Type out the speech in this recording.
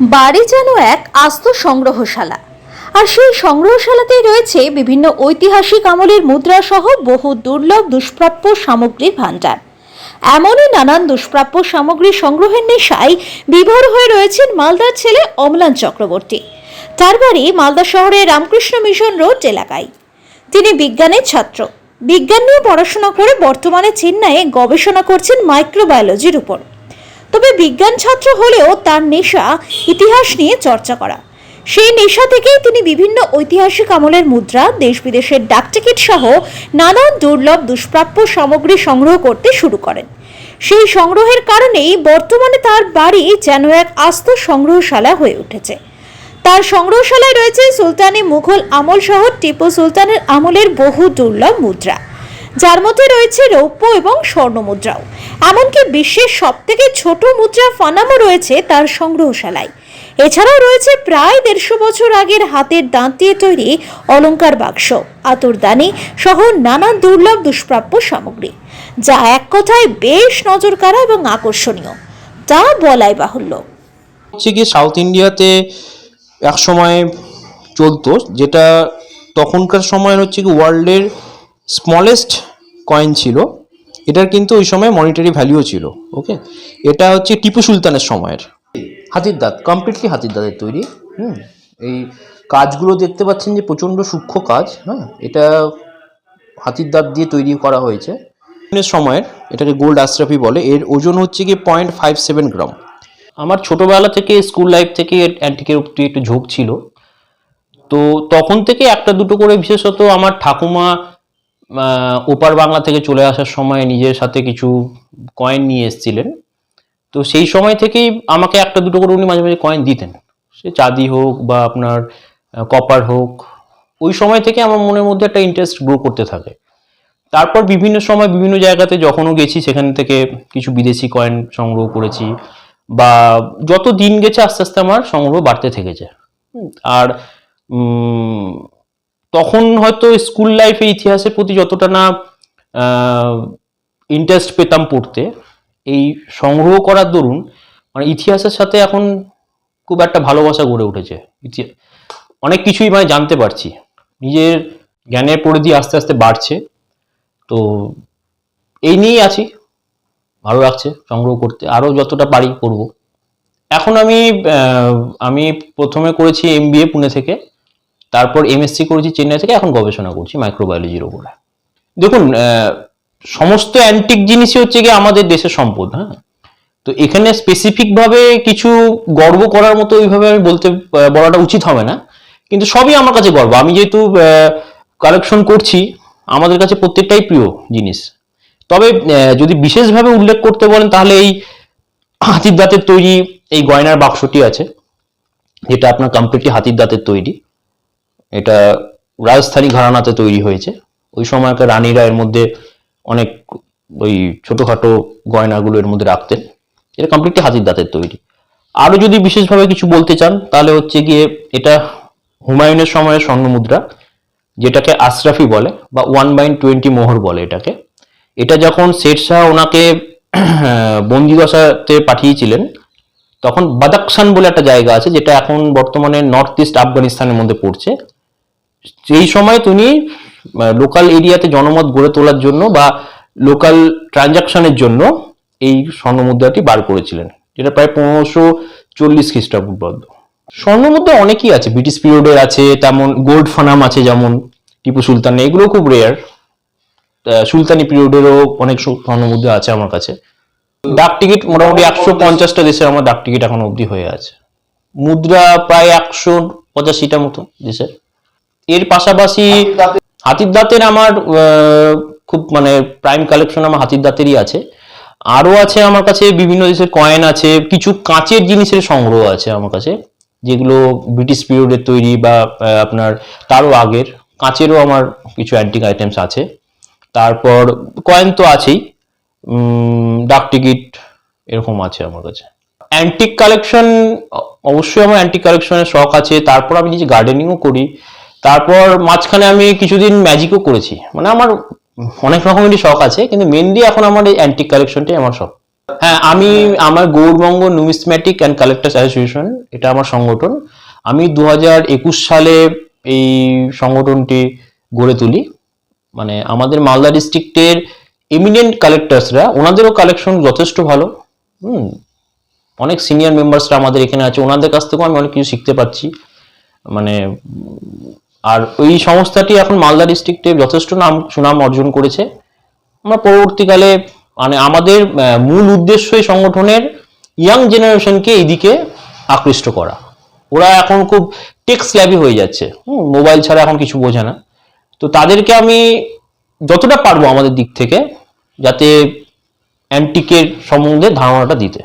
বাড়ি যেন এক আস্ত সংগ্রহশালা। আর সেই সংগ্রহশালাতেই রয়েছে বিভিন্ন ঐতিহাসিক আমলের মুদ্রা সহ বহু দুর্লভ দুষ্প্রাপ্য সামগ্রীর ভাণ্ডার। এমনই নানান দুষ্প্রাপ্য সামগ্রী সংগ্রহের নেশায় বিভোর হয়ে রয়েছেন মালদার ছেলে অমলান চক্রবর্তী। তার বাড়ি মালদা শহরের রামকৃষ্ণ মিশন রোড এলাকায়। তিনি বিজ্ঞানের ছাত্র। বিজ্ঞান নিয়ে পড়াশোনা করে বর্তমানে চেন্নাইয়ে গবেষণা করছেন মাইক্রোবায়োলজির উপর। তবে বিজ্ঞান ছাত্র হলেও তার নেশা ইতিহাস নিয়ে চর্চা করা। সেই নেশা থেকেই তিনি বিভিন্ন ঐতিহাসিক আমলের মুদ্রা দেশ বিদেশের ডাকটিকিট সহ নানান দুর্লভ দুষ্প্রাপ্য সামগ্রী সংগ্রহ করতে শুরু করেন। সেই সংগ্রহের কারণেই বর্তমানে তার বাড়ি যেন এক আস্ত সংগ্রহশালা হয়ে উঠেছে। তার সংগ্রহশালায় রয়েছে সুলতানি মুঘল আমল সহ টিপু সুলতানের আমলের বহু দুর্লভ মুদ্রা। যার মধ্যে রয়েছে রৌপ্য এবং স্বর্ণ মুদ্রাও। এমনকি বিশ্বের সবথেকে ছোট মুদ্রা ফানামও রয়েছে তার সংগ্রহশালায়। এছাড়াও রয়েছে প্রায় দেড়শো বছর আগের হাতের দাঁত দিয়ে তৈরি অলঙ্কার বাক্স, আতরদানি সহ নানা দুর্লভ দুষ্প্রাপ্য সামগ্রী, যা এক কথায় বেশ নজর কাড়া এবং আকর্ষণীয়। তা বলাই বাহুল্য। হচ্ছে কি, সাউথ ইন্ডিয়াতে এক সময় চলতো, যেটা তখনকার সময় হচ্ছে কি, ওয়ার্ল্ডের স্মলেস্ট কয়েন ছিল। এটার কিন্তু ওই সময় মনিটারি ভ্যালুও ছিল ওকে এটা হচ্ছে টিপু সুলতানের সময়ের। হাতির দাঁত কমপ্লিটলি হাতির দাঁতের তৈরি, হুম? এই কাজগুলো দেখতে পাচ্ছেন যে প্রচণ্ড সূক্ষ্ম কাজ হ্যাঁ? এটা হাতির দাঁত দিয়ে তৈরি করা হয়েছে। সময়ের, এটাকে গোল্ড আশরাফি বলে, এর ওজন হচ্ছে কি পয়েন্ট ফাইভ সেভেন গ্রাম আমার ছোটোবেলা থেকে স্কুল লাইফ থেকে অ্যান্টিকের প্রতি একটু ঝোঁক ছিল। তো তখন থেকে একটা দুটো করে, বিশেষত আমার ঠাকুমা ওপার বাংলা থেকে চলে আসার সময় নিজের সাথে কিছু কয়েন নিয়ে এসেছিলেন। তো সেই সময় থেকেই আমাকে একটা দুটো করে উনি মাঝে মাঝে কয়েন দিতেন। সে চাঁদি হোক বা আপনার কপার হোক, ওই সময় থেকে আমার মনের মধ্যে একটা ইন্টারেস্ট গ্রো করতে থাকে। তারপর বিভিন্ন সময় বিভিন্ন জায়গাতে যখনও গেছি, সেখান থেকে কিছু বিদেশি কয়েন সংগ্রহ করেছি বা যত দিন গেছে আস্তে আস্তে আমার সংগ্রহ বাড়তে থেকেছে। আর তখন হয়তো স্কুল লাইফে ইতিহাসের প্রতি যতটা না ইন্টারেস্ট পেতাম পড়তে, এই সংগ্রহ করার দরুন মানে ইতিহাসের সাথে এখন খুব একটা ভালোবাসা গড়ে উঠেছে। অনেক কিছুই মানে জানতে পারছি। নিজের জ্ঞানের পরিধি আস্তে আস্তে বাড়ছে। তো এই নিয়েই আছি। ভালো লাগছে সংগ্রহ করতে। আরও যতটা পারি করব। এখন আমি আমি প্রথমে করেছি এমবিএ পুনে থেকে। তারপর এমএসসি করেছি চেন্নাই থেকে, এখন গবেষণা করছি মাইক্রোবায়োলজির উপরে। দেখুন সমস্ত অ্যান্টিক জিনিসই হচ্ছে গিয়ে আমাদের দেশের সম্পদ হ্যাঁ? তো এখানে স্পেসিফিক ভাবে কিছু গর্ব করার মতো ওইভাবে আমি বলতে বলাটা উচিত হবে না। কিন্তু সবই আমার কাছে গর্ব। আমি যেহেতু কালেকশন করছি, আমাদের কাছে প্রত্যেকটাই প্রিয় জিনিস। তবে যদি বিশেষভাবে উল্লেখ করতে বলেন, তাহলে এই হাতির দাঁতের তৈরি এই গয়নার বাক্সটি আছে, যেটা আপনার কমপ্লিটলি হাতির দাঁতের তৈরি। এটা রাজস্থানী ঘরানাতে তৈরি হয়েছে। ওই সময়কার রানীরা এর মধ্যে অনেক ওই ছোটখাটো গয়নাগুলো এর মধ্যে রাখতেন। এটা কমপ্লিটলি হাতির দাঁতের তৈরি। আরও যদি বিশেষভাবে কিছু বলতে চান, তাহলে হচ্ছে গিয়ে এটা হুমায়ুনের সময়ের স্বর্ণ মুদ্রা যেটাকে আশরাফি বলে, বা ওয়ান বাইন টোয়েন্টি মোহর বলে এটাকে। এটা যখন শের শাহ ওনাকে বন্দিদশাতে পাঠিয়েছিলেন, তখন বাদাকশান বলে একটা জায়গা আছে, যেটা এখন বর্তমানে নর্থ ইস্ট আফগানিস্তানের মধ্যে পড়ছে। সেই সময় তিনি লোকাল এরিয়াতে জনমত গড়ে তোলার জন্য বা লোকাল ট্রানজাকশনের জন্য এই স্বর্ণ মুদ্রাটি বার করেছিলেন, যেটা প্রায় পনেরোশো চল্লিশ খ্রিস্টাপূর্বাব্দ স্বর্ণ মুদ্রা অনেকই আছে ব্রিটিশ পিরিয়ডের আছে, তেমন গোল্ড ফানাম আছে যেমন টিপু সুলতান এগুলো খুব রেয়ার সুলতানি পিরিয়ডেরও অনেক স্ব- স্বর্ণ মুদ্রা আছে আমার কাছে। ডাক টিকিট মোটামুটি একশো পঞ্চাশটা দেশের আমার ডাক টিকিট এখন অবধি হয়ে আছে। মুদ্রা প্রায় একশো পঁচাশিটা মতো দেশের। এর পাশাপাশি হাতির দাঁতের আমার খুব মানে প্রাইম কালেকশন আমার হাতির দাঁতেরই আছে। আরও আছে আমার কাছে বিভিন্ন দেশের কয়েন আছে কিছু কাঁচের জিনিসের সংগ্রহ আছে আমার কাছে যেগুলো ব্রিটিশ পিরিয়ডের তৈরি বা আপনার তারও আগের। কাঁচেরও আমার কিছু অ্যান্টিক আইটেমস আছে। তারপর কয়েন তো আছেই। উম, ডাক টিকিট এরকম আছে আমার কাছে। অ্যান্টিক কালেকশন অবশ্যই আমার অ্যান্টিক কালেকশনের শখ আছে। তারপর আমি নিজে গার্ডেনিংও করি তারপর মাঝখানে আমি কিছুদিন ম্যাজিকও করেছি। মানে আমার অনেক রকমেরই শখ আছে, কিন্তু মেনলি এখন আমার এই অ্যান্টিক কালেকশনটাই আমার শখ। হ্যাঁ আমি, আমার Gourbanga numismatic and collectors association এটা আমার সংগঠন। আমি দু হাজার একুশ সালে এই সংগঠনটি গড়ে তুলি। মানে আমাদের মালদা ডিস্ট্রিক্টের এমিনেন্ট কালেক্টার্সরা ওনাদেরও কালেকশন যথেষ্ট ভালো। হুম, অনেক সিনিয়র মেম্বার্সরা আমাদের এখানে আছে। ওনাদের কাছ থেকেও আমি অনেক কিছু শিখতে পারছি। মানে আর ওই সংস্থাটি এখন মালদা ডিস্ট্রিক্টে যথেষ্ট নাম, সুনাম অর্জন করেছে। আমরা পরবর্তীকালে মানে আমাদের মূল উদ্দেশ্য এই সংগঠনের ইয়াং জেনারেশনকে এইদিকে আকৃষ্ট করা। ওরা এখন খুব টেক স্ল্যাবি হয়ে যাচ্ছে। মোবাইল ছাড়া এখন কিছু বোঝে না। তো তাদেরকে আমি যতটা পারব আমাদের দিক থেকে, যাতে অ্যান্টিকের সম্বন্ধে ধারণাটা দিতে।